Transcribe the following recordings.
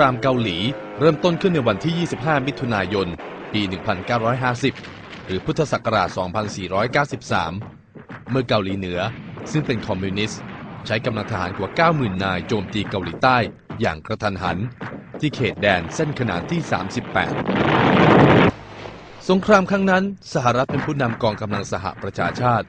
รามเกาหลี เริ่มต้นขึ้นในวันที่ 25 มิถุนายน ปี 1950 หรือพุทธศักราช 2493 เมื่อเกาหลีเหนือ ซึ่งเป็นคอมมิวนิสต์ ใช้กำลังทหารกว่า 90,000 นายโจมตีเกาหลีใต้อย่างกระทันหัน ที่เขตแดนเส้นขนานที่ 38 สงครามครั้งนั้น สหรัฐเป็นผู้นำกองกำลังสหประชาชาติ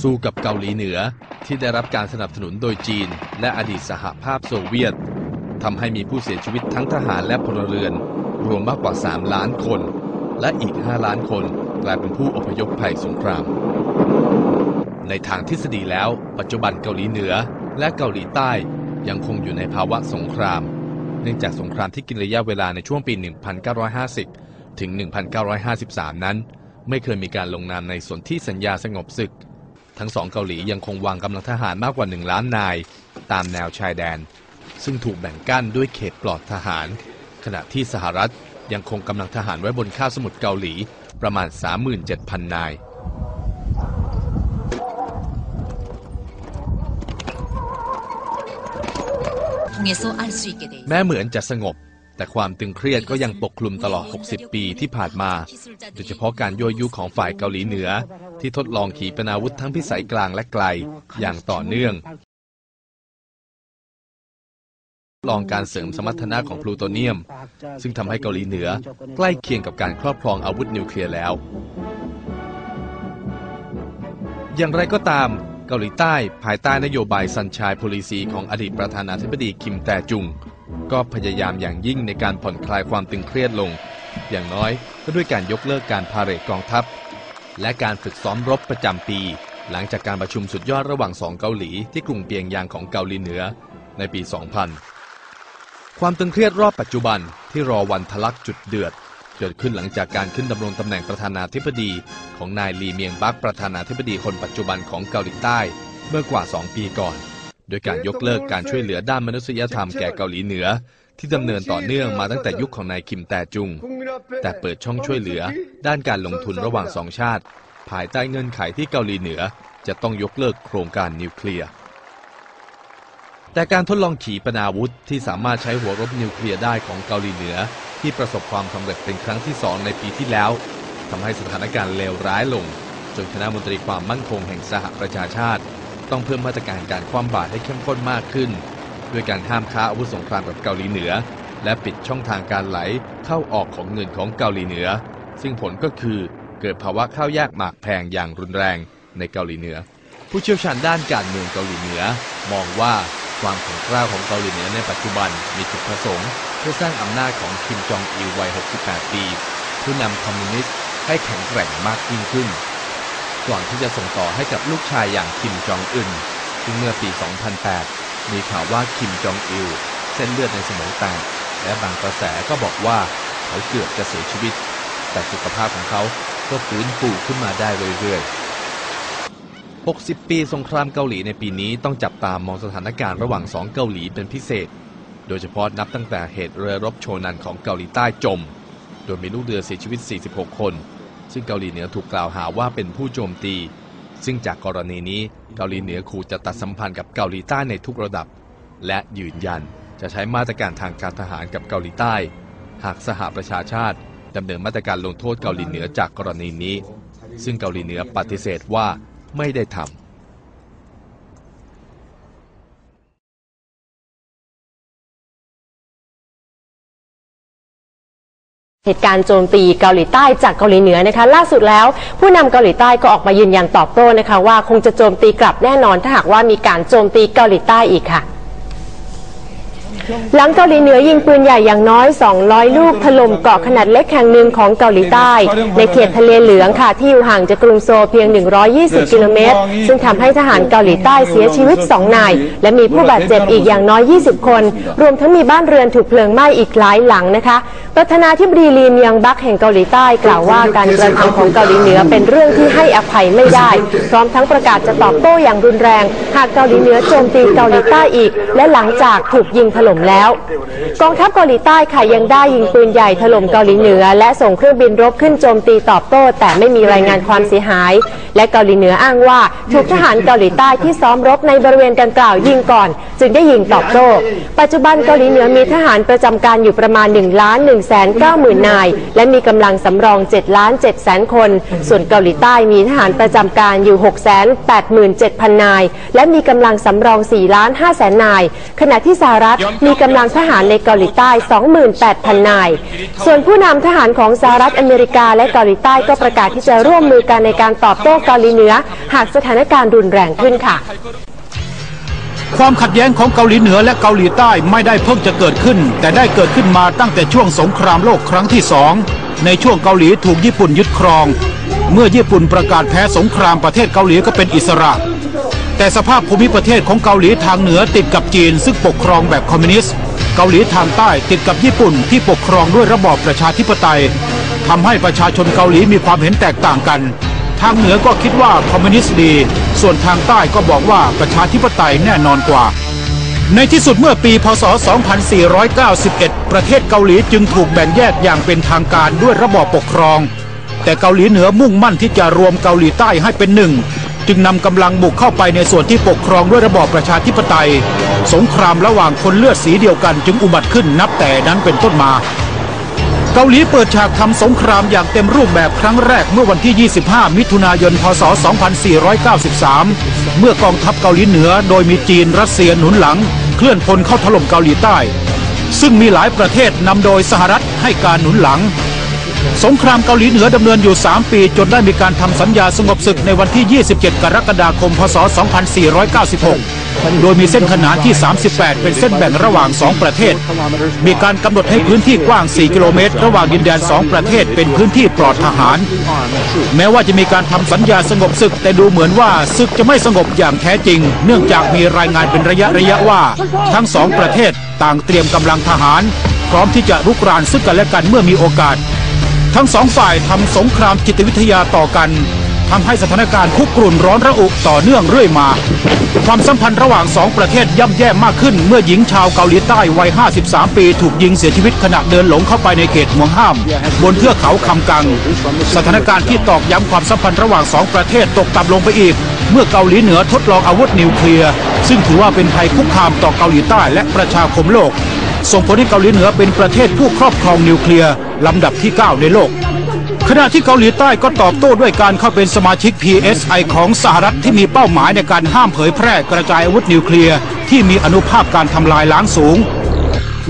สู้กับเกาหลีเหนือที่ได้รับการสนับสนุนโดยจีน และอดีตสหภาพโซเวียต ทำให้มีผู้เสียชีวิตทั้งทหารและพลเรือน รวมมากกว่า 3 ล้านคน และอีก 5 ล้านคนกลายเป็นผู้อพยพภัยสงคราม ในทางทฤษฎีแล้ว ปัจจุบันเกาหลีเหนือและเกาหลีใต้ยังคงอยู่ในภาวะสงคราม เนื่องจากสงครามที่กินระยะเวลาในช่วงปี 1950 ถึง 1953 นั้น ไม่เคยมีการลงนามในสนธิสัญญาสงบศึก ทั้งสองเกาหลียังคงวางกำลังทหารมากกว่า 1 ล้านนาย ตามแนวชายแดน ซึ่งถูกแบ่งกั้นด้วยเขตปลอดทหาร ขณะที่สหรัฐยังคงกำลังทหารไว้บนข้าวสมุทรเกาหลีประมาณ 37,000 นาย แม้เหมือนจะสงบ แต่ความตึงเครียดก็ยังปกคลุมตลอด 60 ปีที่ผ่านมา โดยเฉพาะการยั่วยุของฝ่ายเกาหลีเหนือ ที่ทดลองขีปนาวุธทั้งพิสัยกลางและไกล อย่างต่อเนื่อง ลองการเสริมสมรรถนะของพลูโตเนียม ซึ่งทำให้เกาหลีเหนือใกล้เคียงกับการครอบครองอาวุธนิวเคลียร์แล้ว อย่างไรก็ตามเกาหลีใต้ภายใต้นโยบายซันชายโพลิซีของอดีตประธานาธิบดีคิมแตจุง ก็พยายามอย่างยิ่งในการผ่อนคลายความตึงเครียดลง อย่างน้อยก็ด้วยการยกเลิกการพาเหรดกองทัพ และการฝึกซ้อมรบประจำปี หลังจากการประชุมสุดยอดระหว่างสองเกาหลีที่กรุงเปียงยางของเกาหลีเหนือในปี 2000 ความตึงเครียดรอบปัจจุบันที่รอวันทะลักจุดเดือด เกิดขึ้นหลังจากการขึ้นดำรงตำแหน่งประธานาธิบดีของนายลีเมียงบักประธานาธิบดีคนปัจจุบันของเกาหลีใต้เมื่อกว่า 2 ปีก่อน โดยการยกเลิกการช่วยเหลือด้านมนุษยธรรมแก่เกาหลีเหนือ ที่ดำเนินต่อเนื่องมาตั้งแต่ยุคของนายคิมแตจุง แต่เปิดช่องช่วยเหลือด้านการลงทุนระหว่างสองชาติ ภายใต้เงื่อนไขที่เกาหลีเหนือ จะต้องยกเลิกโครงการนิวเคลียร์ แต่การทดลองขีปนาวุธที่สามารถใช้หัวรบนิวเคลียร์ได้ของเกาหลีเหนือ ที่ประสบความสำเร็จเป็นครั้งที่สองในปีที่แล้วทำให้สถานการณ์เลวร้ายลง จนคณะมนตรีความมั่นคงแห่งสหประชาชาติ ต้องเพิ่มมาตรการการคว่ำบาตรให้เข้มข้นมากขึ้น ด้วยการห้ามค้าอาวุธสงครามกับเกาหลีเหนือ และปิดช่องทางการไหลเข้าออกของเงินของเกาหลีเหนือ ซึ่งผลก็คือเกิดภาวะข้าวยากหมากแพงอย่างรุนแรงในเกาหลีเหนือ ผู้เชี่ยวชาญด้านการเมืองเกาหลีเหนือ มองว่า ความแข็งกร้าวของเกาหลีเหนือในปัจจุบันมีจุดประสงค์เพื่อสร้างอำนาจของคิมจองอิลวัย 68 ปีผู้นำคอมมิวนิสต์ให้แข็งแกร่งมากยิ่งขึ้น ก่อนที่จะส่งต่อให้กับลูกชายอย่างคิมจองอึนซึ่งเมื่อปี 2008 มีข่าวว่าคิมจองอิลเส้นเลือดในสมองแตกและบางกระแสก็บอกว่าเขาเกือบจะเสียชีวิต แต่สุขภาพของเขาก็ฟื้นฟูขึ้นมาได้เรื่อยๆ 60 ปีสงครามเกาหลีในปีนี้ต้องจับตามองสถานการณ์ระหว่างสองเกาหลีเป็นพิเศษ โดยเฉพาะนับตั้งแต่เหตุเรือรบโชนันของเกาหลีใต้จม โดยมีลูกเรือเสียชีวิต 46 คน ซึ่งเกาหลีเหนือถูกกล่าวหาว่าเป็นผู้โจมตี ซึ่งจากกรณีนี้เกาหลีเหนือขู่จะตัดสัมพันธ์กับเกาหลีใต้ในทุกระดับ และยืนยันจะใช้มาตรการทางการทหารกับเกาหลีใต้ หากสหประชาชาติดำเนินมาตรการลงโทษเกาหลีเหนือจากกรณีนี้ ซึ่งเกาหลีเหนือปฏิเสธว่า ไม่ได้ทำเหตุการณ์โจมตีเกาหลีใต้จากเกาหลีเหนือนะคะ ล่าสุดแล้ว ผู้นำเกาหลีใต้ก็ออกมายืนยันตอบโต้นะคะ ว่าคงจะโจมตีกลับแน่นอนถ้าหากว่ามีการโจมตีเกาหลีใต้อีกค่ะ หลังเกาหลีเหนือยิงปืนใหญ่อย่างน้อย 200 ลูกถล่มเกาะขนาดเล็กแห่งหนึ่งของเกาหลีใต้ ในเขตทะเลเหลืองค่ะที่อยู่ห่างจากกรุงโซลเพียง 120 กิโลเมตร ซึ่งทำให้ทหารเกาหลีใต้เสียชีวิต 2 นาย และมีผู้บาดเจ็บอีกอย่างน้อย 20 คน รวมทั้งมีบ้านเรือนถูกเพลิงไหม้อีกหลายหลังนะคะประธานาธิบดีลีเมียงบักแห่งเกาหลีใต้กล่าวว่าการกระทำของเกาหลีเหนือเป็นเรื่องที่ให้อภัยไม่ได้ พร้อมทั้งประกาศจะตอบโต้อย่างรุนแรง หากเกาหลีเหนือโจมตีเกาหลีใต้อีก และหลังจากถูกยิงถล่มแล้ว กองทัพเกาหลีใต้ค่ะยังได้ยิงปืนใหญ่ถล่มเกาหลีเหนือ และส่งเครื่องบินรบขึ้นโจมตีตอบโต้ แต่ไม่มีรายงานความเสียหาย และเกาหลีเหนืออ้างว่าถูกทหารเกาหลีใต้ที่ซ้อมรบในบริเวณดังกล่าวยิงก่อน จึงได้ยิงตอบโต้ ปัจจุบันเกาหลีเหนือมีทหารประจำการอยู่ประมาณ1ล้าน1แสน9หมื่นนาย และมีกำลังสำรอง7ล้าน7แสนคน ส่วนเกาหลีใต้มีทหารประจำการอยู่6แสน8หมื่น7พันนาย และมีกำลังสำรอง4ล้าน5แสนนาย ขณะที่สหรัฐมีมีกำลังทหารในเกาหลีใต้ 28,000 นาย ส่วนผู้นำทหารของสหรัฐอเมริกาและเกาหลีใต้ก็ประกาศที่จะร่วมมือกันในการตอบโต้เกาหลีเหนือ หากสถานการณ์รุนแรงขึ้นค่ะ ความขัดแย้งของเกาหลีเหนือและเกาหลีใต้ไม่ได้เพิ่งจะเกิดขึ้น แต่ได้เกิดขึ้นมาตั้งแต่ช่วงสงครามโลกครั้งที่สองในช่วงเกาหลีถูกญี่ปุ่นยึดครอง เมื่อญี่ปุ่นประกาศแพ้สงครามประเทศเกาหลีก็เป็นอิสระ แต่สภาพภูมิประเทศของเกาหลีทางเหนือติดกับจีนซึ่งปกครองแบบคอมมิวนิสต์ เกาหลีทางใต้ติดกับญี่ปุ่นที่ปกครองด้วยระบอบประชาธิปไตยทำให้ประชาชนเกาหลีมีความเห็นแตกต่างกัน ทางเหนือก็คิดว่าคอมมิวนิสต์ดี ส่วนทางใต้ก็บอกว่าประชาธิปไตยแน่นอนกว่า ในที่สุดเมื่อปี พศ 2491 ประเทศเกาหลีจึงถูกแบ่งแยกอย่างเป็นทางการด้วยระบอบปกครอง แต่เกาหลีเหนือมุ่งมั่นที่จะรวมเกาหลีใต้ให้เป็นหนึ่ง จึงนำกำลังบุกเข้าไปในส่วนที่ปกครองด้วยระบอบประชาธิปไตย สงครามระหว่างคนเลือดสีเดียวกันจึงอุบัติขึ้นนับแต่นั้นเป็นต้นมาเกาหลีเปิดฉากทำสงครามอย่างเต็มรูปแบบครั้งแรกเมื่อวันที่ 25 มิถุนายน พศ 2493 เมื่อกองทัพเกาหลีเหนือโดยมีจีนรัสเซียหนุนหลัง เคลื่อนพลเข้าถล่มเกาหลีใต้ ซึ่งมีหลายประเทศนำโดยสหรัฐให้การหนุนหลัง สงครามเกาหลีเหนือดำเนินอยู่ 3 ปี จนได้มีการทำสัญญาสงบศึกในวันที่ 27 กรกฎาคม พศ 2496 โดยมีเส้นขนานที่ 38 เป็นเส้นแบ่งระหว่าง 2 ประเทศ มีการกำหนดให้พื้นที่กว้าง 4 กิโลเมตร ระหว่างดินแดน 2 ประเทศเป็นพื้นที่ปลอดทหาร แม้ว่าจะมีการทำสัญญาสงบศึก แต่ดูเหมือนว่าศึกจะไม่สงบอย่างแท้จริง เนื่องจากมีรายงานเป็นระยะระยะว่า ทั้งสองประเทศต่างเตรียมกำลังทหาร พร้อมที่จะรุกรานซึ่งกันและกันเมื่อมีโอกาส ทั้งสองฝ่ายทำสงครามจิตวิทยาต่อกันทำให้สถานการณ์คุกกรุ่นร้อนระอุต่อเนื่องเรื่อยมา ความสัมพันธ์ระหว่างสองประเทศย่ำแย่มากขึ้น เมื่อหญิงชาวเกาหลีใต้วัย 53 ปี ถูกยิงเสียชีวิตขณะเดินหลงเข้าไปในเขตห่วงห้าม บนเทือกเขาคำกัง สถานการณ์ที่ตอกย้ำความสัมพันธ์ระหว่างสองประเทศตกต่ำลงไปอีก เมื่อเกาหลีเหนือทดลองอาวุธนิวเคลียร์ซึ่งถือว่าเป็นภัยคุกคามต่อเกาหลีใต้และประชาคมโลก ส่งผลให้เกาหลีเหนือเป็นประเทศผู้ครอบครองนิวเคลียร์ ลำดับที่ 9 ในโลก ขณะที่เกาหลีใต้ก็ตอบโต้ด้วยการเข้าเป็นสมาชิก PSI ของสหรัฐที่มีเป้าหมายในการห้ามเผยแพร่กระจายอาวุธนิวเคลียร์ที่มีอนุภาพการทำลายล้างสูง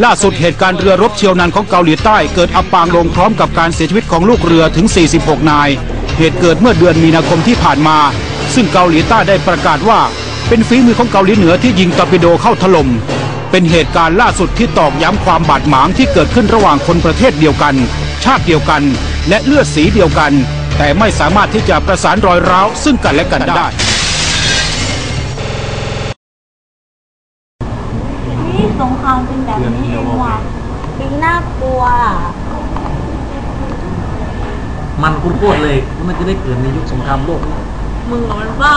ล่าสุดเหตุการณ์เรือรบเชียวนันของเกาหลีใต้เกิดอับปางลงพร้อมกับการเสียชีวิตของลูกเรือถึง 46 นาย เหตุเกิดเมื่อเดือนมีนาคมที่ผ่านมา ซึ่งเกาหลีใต้ได้ประกาศว่า เป็นฝีมือของเกาหลีเหนือที่ยิงตอร์ปิโดเข้าถล่ม เป็นเหตุการณ์ล่าสุดที่ตอกย้ำความบาดหมางที่เกิดขึ้นระหว่างคนประเทศเดียวกัน ชาติเดียวกัน และเลือดสีเดียวกัน แต่ไม่สามารถที่จะประสานรอยร้าวซึ่งกันและกันได้นี่สงครามเป็นแบบนี้เองว่ะปิงน่ากลัว มันคุ้นโคตรเลยว่ามันจะได้เกิดในยุคสงครามโลก มึงอะมันบ้า